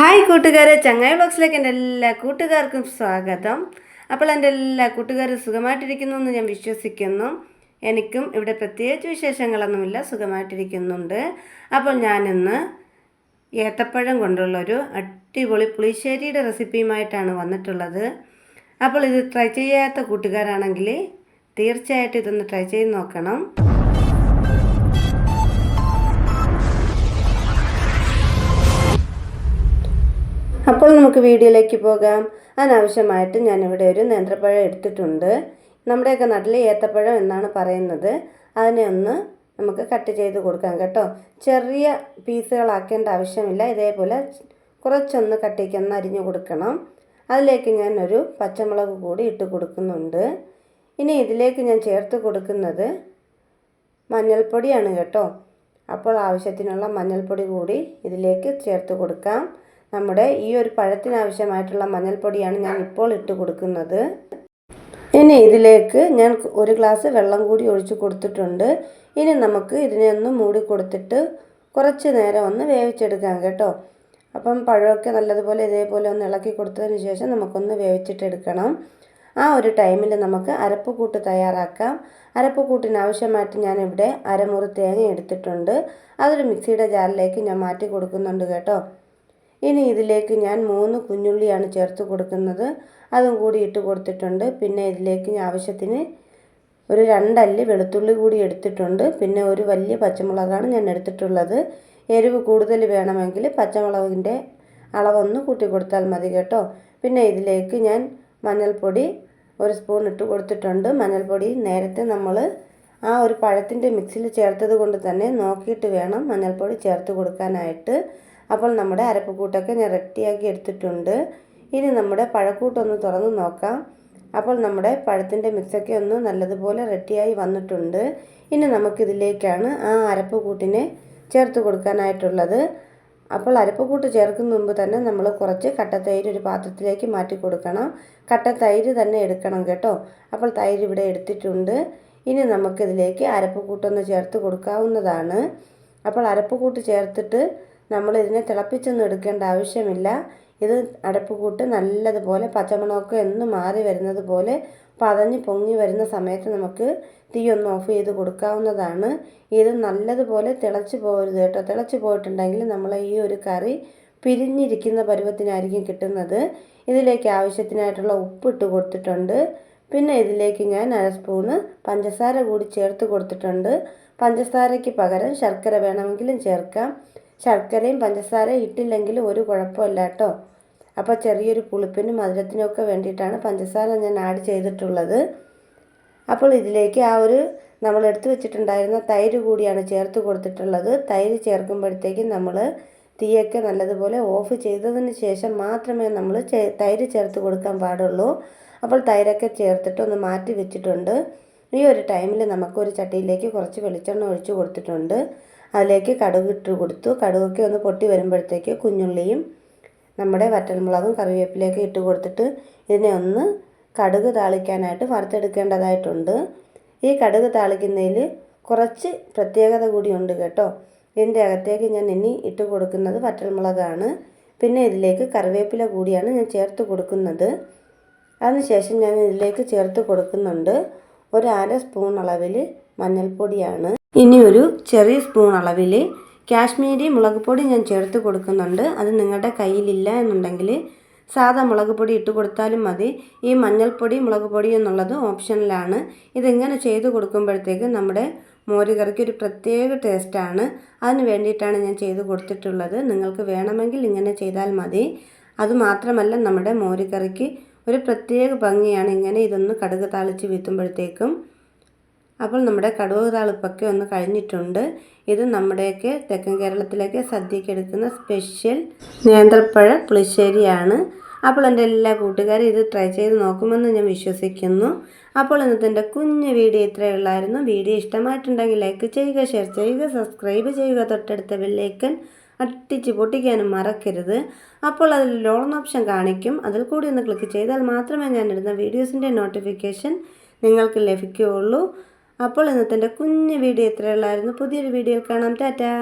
Hi കൂട്ടുകാരെ. ചങ്ങായി ബോക്സിലേക്ക് എന്റെ എല്ലാ കൂട്ടുകാർക്കും സ്വാഗതം. അപ്പോൾ എന്റെ എല്ലാ കൂട്ടുകാരും സുഖമായിട്ടിരിക്കുന്നു എന്ന് ഞാൻ വിശ്വസിക്കുന്നു. എനിക്കും ഇവിടെ പ്രത്യേകിച്ച് വിശേഷങ്ങളൊന്നുമില്ല. സുഖമായിട്ടിരിക്കുന്നുണ്ട്. അപ്പോൾ ഞാനിന്ന് ഏത്തപ്പഴം കൊണ്ടുള്ളൊരു അടിപൊളി പുളിശ്ശേരിയുടെ റെസിപ്പിയുമായിട്ടാണ് വന്നിട്ടുള്ളത്. അപ്പോൾ ഇത് ട്രൈ ചെയ്യാത്ത കൂട്ടുകാരാണെങ്കിൽ തീർച്ചയായിട്ടും ഇതൊന്ന് ട്രൈ ചെയ്ത് നോക്കണം. അപ്പോൾ നമുക്ക് വീഡിയോയിലേക്ക് പോകാം. അതിനാവശ്യമായിട്ട് ഞാനിവിടെ ഒരു നേന്ത്രപ്പഴം എടുത്തിട്ടുണ്ട്. നമ്മുടെയൊക്കെ നാട്ടിൽ ഏത്തപ്പഴം എന്നാണ് പറയുന്നത്. അതിനെ ഒന്ന് നമുക്ക് കട്ട് ചെയ്ത് കൊടുക്കാം കേട്ടോ. ചെറിയ പീസുകളാക്കേണ്ട ആവശ്യമില്ല. ഇതേപോലെ കുറച്ചൊന്ന് കട്ടിക്കൊന്ന് അരിഞ്ഞു കൊടുക്കണം. അതിലേക്ക് ഞാനൊരു പച്ചമുളക് കൂടി ഇട്ട് കൊടുക്കുന്നുണ്ട്. ഇനി ഇതിലേക്ക് ഞാൻ ചേർത്ത് കൊടുക്കുന്നത് മഞ്ഞൾപ്പൊടിയാണ് കേട്ടോ. അപ്പോൾ ആവശ്യത്തിനുള്ള മഞ്ഞൾപ്പൊടി കൂടി ഇതിലേക്ക് ചേർത്ത് കൊടുക്കാം. നമ്മുടെ ഈ ഒരു പഴത്തിനാവശ്യമായിട്ടുള്ള മഞ്ഞൾപ്പൊടിയാണ് ഞാൻ ഇപ്പോൾ ഇട്ട് കൊടുക്കുന്നത്. ഇനി ഇതിലേക്ക് ഞാൻ ഒരു ഗ്ലാസ് വെള്ളം കൂടി ഒഴിച്ചു കൊടുത്തിട്ടുണ്ട്. ഇനി നമുക്ക് ഇതിനെ ഒന്ന് മൂടി കൊടുത്തിട്ട് കുറച്ച് നേരം ഒന്ന് വേവിച്ചെടുക്കാം കേട്ടോ. അപ്പം പഴമൊക്കെ നല്ലതുപോലെ ഇതേപോലെ ഒന്ന് ഇളക്കി കൊടുത്തതിന് ശേഷം നമുക്കൊന്ന് വേവിച്ചിട്ടെടുക്കണം ആ ഒരു ടൈമിൽ നമുക്ക് അരപ്പുകൂട്ട് തയ്യാറാക്കാം. അരപ്പ് കൂട്ടിന് ആവശ്യമായിട്ട് ഞാനിവിടെ അരമുറി തേങ്ങ എടുത്തിട്ടുണ്ട്. അതൊരു മിക്സിയുടെ ജാറിലേക്ക് ഞാൻ മാറ്റി കൊടുക്കുന്നുണ്ട് കേട്ടോ. ഇനി ഇതിലേക്ക് ഞാൻ മൂന്ന് കുഞ്ഞുള്ളിയാണ് ചേർത്ത് കൊടുക്കുന്നത്. അതും കൂടി ഇട്ട് കൊടുത്തിട്ടുണ്ട്. പിന്നെ ഇതിലേക്ക് ആവശ്യത്തിന് ഒരു രണ്ടല്ലി വെളുത്തുള്ളി കൂടി എടുത്തിട്ടുണ്ട്. പിന്നെ ഒരു വലിയ പച്ചമുളകാണ് ഞാൻ എടുത്തിട്ടുള്ളത്. എരിവ് കൂടുതൽ വേണമെങ്കിൽ പച്ചമുളകിന്റെ അളവൊന്ന് കൂട്ടി കൊടുത്താൽ മതി കേട്ടോ. പിന്നെ ഇതിലേക്ക് ഞാൻ മഞ്ഞൾപ്പൊടി ഒരു സ്പൂൺ ഇട്ട് കൊടുത്തിട്ടുണ്ട്. മഞ്ഞൾപ്പൊടി നേരത്തെ നമ്മൾ ആ ഒരു പഴത്തിന്റെ മിക്സിയിൽ ചേർത്തത് കൊണ്ട് തന്നെ നോക്കിയിട്ട് വേണം മഞ്ഞൾപ്പൊടി ചേർത്ത് കൊടുക്കാനായിട്ട്. അപ്പോൾ നമ്മുടെ അരപ്പ് കൂട്ടൊക്കെ ഞാൻ റെഡിയാക്കി എടുത്തിട്ടുണ്ട്. ഇനി നമ്മുടെ പഴക്കൂട്ടൊന്ന് തുറന്ന് നോക്കാം. അപ്പോൾ നമ്മുടെ പഴത്തിന്റെ മിക്സൊക്കെ ഒന്ന് നല്ലതുപോലെ റെഡിയായി വന്നിട്ടുണ്ട്. ഇനി നമുക്കിതിലേക്കാണ് ആ അരപ്പ് കൂട്ടിനെ ചേർത്ത് കൊടുക്കാനായിട്ടുള്ളത്. അപ്പോൾ അരപ്പക്കൂട്ട് ചേർക്കുന്ന മുമ്പ് തന്നെ നമ്മൾ കുറച്ച് കട്ട തൈര് ഒരു പാത്രത്തിലേക്ക് മാറ്റി കൊടുക്കണം. കട്ട തൈര് തന്നെ എടുക്കണം കേട്ടോ. അപ്പോൾ തൈര് ഇവിടെ എടുത്തിട്ടുണ്ട്. ഇനി നമുക്കിതിലേക്ക് അരപ്പക്കൂട്ടൊന്ന് ചേർത്ത് കൊടുക്കാവുന്നതാണ്. അപ്പോൾ അരപ്പക്കൂട്ട് ചേർത്തിട്ട് നമ്മൾ ഇതിനെ തിളപ്പിച്ചൊന്നും എടുക്കേണ്ട ആവശ്യമില്ല. ഇത് അടപ്പ് കൂട്ട് നല്ലതുപോലെ പച്ചമുളകൊക്കെ എന്ന് മാറി വരുന്നത് പോലെ പതഞ്ഞ് പൊങ്ങി വരുന്ന സമയത്ത് നമുക്ക് തീ ഒന്ന് ഓഫ് ചെയ്ത് കൊടുക്കാവുന്നതാണ്. ഇത് നല്ലതുപോലെ തിളച്ച് പോകരുത് കേട്ടോ. തിളച്ച് പോയിട്ടുണ്ടെങ്കിൽ നമ്മൾ ഈ ഒരു കറി പിരിഞ്ഞിരിക്കുന്ന പരുവത്തിനായിരിക്കും കിട്ടുന്നത്. ഇതിലേക്ക് ആവശ്യത്തിനായിട്ടുള്ള ഉപ്പ് ഇട്ട് കൊടുത്തിട്ടുണ്ട്. പിന്നെ ഇതിലേക്ക് ഞാൻ അര സ്പൂണ് പഞ്ചസാര കൂടി ചേർത്ത് കൊടുത്തിട്ടുണ്ട്. പഞ്ചസാരയ്ക്ക് പകരം ശർക്കര വേണമെങ്കിലും ചേർക്കാം. ശർക്കരയും പഞ്ചസാരയും ഇട്ടില്ലെങ്കിലും ഒരു കുഴപ്പമില്ല കേട്ടോ. അപ്പോൾ ചെറിയൊരു പുളിപ്പിനും മധുരത്തിനും ഒക്കെ വേണ്ടിയിട്ടാണ് പഞ്ചസാര ഞാൻ ആഡ് ചെയ്തിട്ടുള്ളത്. അപ്പോൾ ഇതിലേക്ക് ആ ഒരു നമ്മൾ എടുത്തു വെച്ചിട്ടുണ്ടായിരുന്ന തൈര് കൂടിയാണ് ചേർത്ത് കൊടുത്തിട്ടുള്ളത്. തൈര് ചേർക്കുമ്പോഴത്തേക്കും നമ്മൾ തീയൊക്കെ നല്ലതുപോലെ ഓഫ് ചെയ്തതിന് ശേഷം മാത്രമേ നമ്മൾ തൈര് ചേർത്ത് കൊടുക്കാൻ പാടുള്ളൂ. അപ്പോൾ തൈരൊക്കെ ചേർത്തിട്ട് ഒന്ന് മാറ്റി വെച്ചിട്ടുണ്ട്. ഈ ഒരു ടൈമിൽ നമുക്കൊരു ചട്ടിയിലേക്ക് കുറച്ച് വെളിച്ചെണ്ണ ഒഴിച്ചു കൊടുത്തിട്ടുണ്ട്. അതിലേക്ക് കടുക് ഇട്ട് കൊടുത്തു. കടുകൊക്കെ ഒന്ന് പൊട്ടി വരുമ്പോഴത്തേക്ക് കുഞ്ഞുള്ളിയും നമ്മുടെ വറ്റൽമുളകും കറിവേപ്പിലേക്ക് ഇട്ട് കൊടുത്തിട്ട് ഇതിനെ ഒന്ന് കടുക് താളിക്കാനായിട്ട് വറുത്തെടുക്കേണ്ടതായിട്ടുണ്ട്. ഈ കടുക് താളിക്കുന്നതിൽ കുറച്ച് പ്രത്യേകത കൂടിയുണ്ട് കേട്ടോ. ഇതിന്റെ അകത്തേക്ക് ഞാൻ ഇനി ഇട്ട് കൊടുക്കുന്നത് വറ്റൽമുളകാണ്. പിന്നെ ഇതിലേക്ക് കറിവേപ്പില കൂടിയാണ് ഞാൻ ചേർത്ത് കൊടുക്കുന്നത്. അതിനുശേഷം ഞാൻ ഇതിലേക്ക് ചേർത്ത് കൊടുക്കുന്നുണ്ട്. ഒരു അര സ്പൂൺ അളവിൽ മഞ്ഞൾപ്പൊടിയാണ്. ഇനി ഒരു ചെറിയ സ്പൂൺ അളവിൽ കാശ്മീരി മുളക് പൊടി ഞാൻ ചേർത്ത് കൊടുക്കുന്നുണ്ട്. അത് നിങ്ങളുടെ കയ്യിലില്ല എന്നുണ്ടെങ്കിൽ സാധാ മുളക് പൊടി ഇട്ട് കൊടുത്താലും മതി. ഈ മഞ്ഞൾപ്പൊടി മുളക് പൊടി എന്നുള്ളത് ഓപ്ഷനിലാണ്. ഇതിങ്ങനെ ചെയ്ത് കൊടുക്കുമ്പോഴത്തേക്ക് നമ്മുടെ മോരുകറിക്ക് ഒരു പ്രത്യേക ടേസ്റ്റാണ്. അതിന് വേണ്ടിയിട്ടാണ് ഞാൻ ചെയ്ത് കൊടുത്തിട്ടുള്ളത്. നിങ്ങൾക്ക് വേണമെങ്കിൽ ഇങ്ങനെ ചെയ്താൽ മതി. അതുമാത്രമല്ല നമ്മുടെ മോരുകറിക്ക് ഒരു പ്രത്യേക ഭംഗിയാണ് ഇങ്ങനെ ഇതൊന്ന് കടുക് താളിച്ച് വീത്തുമ്പോഴത്തേക്കും. അപ്പോൾ നമ്മുടെ കടുവ താളിപ്പൊക്കെ ഒന്ന് കഴിഞ്ഞിട്ടുണ്ട്. ഇത് നമ്മുടെയൊക്കെ തെക്കൻ കേരളത്തിലേക്ക് സദ്യയ്ക്ക് എടുക്കുന്ന സ്പെഷ്യൽ നേന്ത്രപ്പഴ പുളിശ്ശേരിയാണ്. അപ്പോൾ എന്റെ എല്ലാ കൂട്ടുകാരും ഇത് ട്രൈ ചെയ്ത് നോക്കുമെന്ന് ഞാൻ വിശ്വസിക്കുന്നു. അപ്പോൾ ഇന്നത്തെ എന്റെ കുഞ്ഞ് വീഡിയോ ഇത്രയേ ഉള്ളായിരുന്നു. വീഡിയോ ഇഷ്ടമായിട്ടുണ്ടെങ്കിൽ ലൈക്ക് ചെയ്യുക ഷെയർ ചെയ്യുക സബ്സ്ക്രൈബ് ചെയ്യുക തൊട്ടടുത്ത ബില്ലേക്കൻ അട്ടിച്ച് പൊട്ടിക്കാനും മറക്കരുത്. അപ്പോൾ അതിൽ ലോൺ ഓപ്ഷൻ കാണിക്കും. അതിൽ കൂടി ഒന്ന് ക്ലിക്ക് ചെയ്താൽ മാത്രമേ ഞാനിടുന്ന വീഡിയോസിന്റെ നോട്ടിഫിക്കേഷൻ നിങ്ങൾക്ക് ലഭിക്കുകയുള്ളൂ. അപ്പോൾ ഇന്നത്തെ കുഞ്ഞു വീഡിയോ ഇത്രയുള്ളായിരുന്നു പുതിയൊരു വീഡിയോയിൽ കാണാം. ടാറ്റാ.